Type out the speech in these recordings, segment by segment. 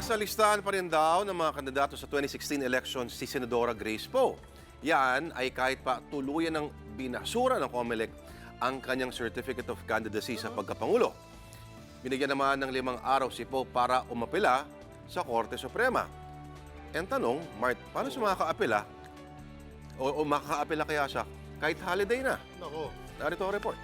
Nasa listahan pa rin daw ng mga kandidato sa 2016 elections si Senadora Grace Poe. Yan ay kahit pa tuluyan ng binasura ng COMELEC ang kanyang Certificate of Candidacy sa pagkapangulo. Binigyan naman ng limang araw si Poe para umapila sa Korte Suprema. Ang tanong, Mart, paano siya makakaapila? O, o makakaapila kaya siya kahit holiday na? Nako. Narito ang report.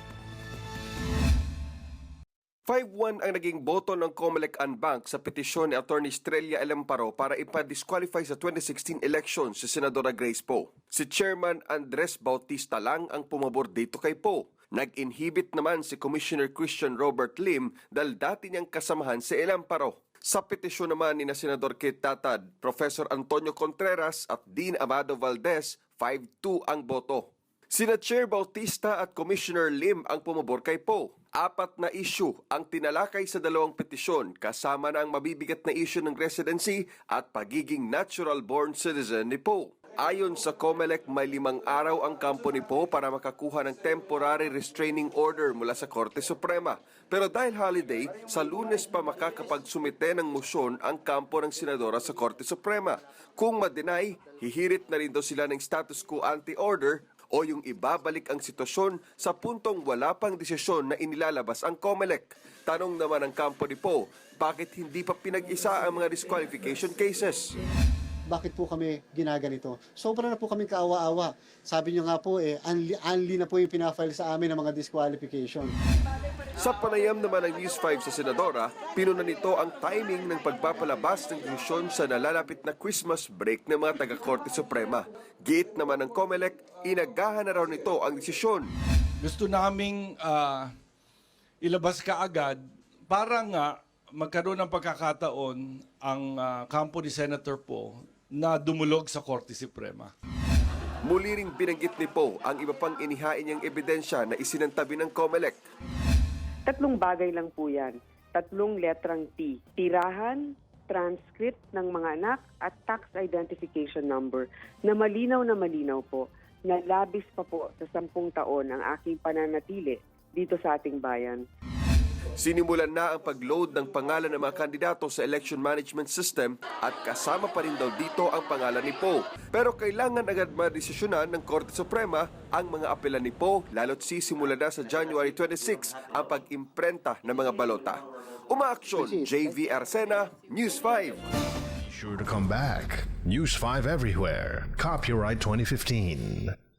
5-1 ang naging boto ng Comelec Bank sa petisyon ni Atty. Estrella Elamparo para ipa-disqualify sa 2016 elections si Senadora Grace Poe. Si Chairman Andres Bautista lang ang pumabor dito kay Poe. Nag-inhibit naman si Commissioner Christian Robert Lim dahil dati niyang kasamahan si Elamparo. Sa petisyon naman ni na Senador Kit Tatad, Professor Antonio Contreras at Dean Amado Valdez, 5-2 ang boto. Sina Chair Bautista at Commissioner Lim ang pumabor kay Poe. Apat na issue ang tinalakay sa dalawang petisyon kasama na ang mabibigat na issue ng residency at pagiging natural-born citizen ni Poe. Ayon sa COMELEC, may limang araw ang kampo ni Poe para makakuha ng temporary restraining order mula sa Korte Suprema. Pero dahil holiday, sa lunes pa makakapagsumite ng motion ang kampo ng senadora sa Korte Suprema. Kung ma-deny, hihirit na rin daw sila ng status quo ante-order o yung ibabalik ang sitwasyon sa puntong wala pang desisyon na inilalabas ang COMELEC. Tanong naman ng kampo ni Poe, bakit hindi pa pinag-isa ang mga disqualification cases? Bakit po kami ginaganito? Sobra na po kami kaawa-awa. Sabi niyo nga po, eh, unli, unli na po yung pinafile sa amin ng mga disqualification. Sa panayam naman ng News 5 sa Senadora, pinuna nito ang timing ng pagpapalabas ng desisyon sa nalalapit na Christmas break ng mga taga-Korte Suprema. Gate naman ng COMELEC, inagahan na raw nito ang desisyon. gusto naming ah, ilabas ka agad para nga magkaroon ng pagkakataon ang ah, kampo ni Senator Po na dumulog sa Korte Suprema. Muli ring binanggit ni Poe ang iba pang inihain niyang ebidensya na isinantabi ng COMELEC. Tatlong bagay lang po yan. Tatlong letrang T. Tirahan, transcript ng mga anak, at tax identification number na malinaw na malinaw po na labis pa po sa sampung taon ang aking pananatili dito sa ating bayan. Sinimulan na ang pag-load ng pangalan ng mga kandidato sa election management system at kasama pa rin daw dito ang pangalan ni Poe. Pero kailangan agad madesisyonan ng Korte Suprema ang mga apela ni Poe lalo't sisimula na sa January 26 ang pag-imprenta ng mga balota. Umaaksyon, JV Arsena, News 5. Sure to come back. News 5 everywhere. Copyright 2015.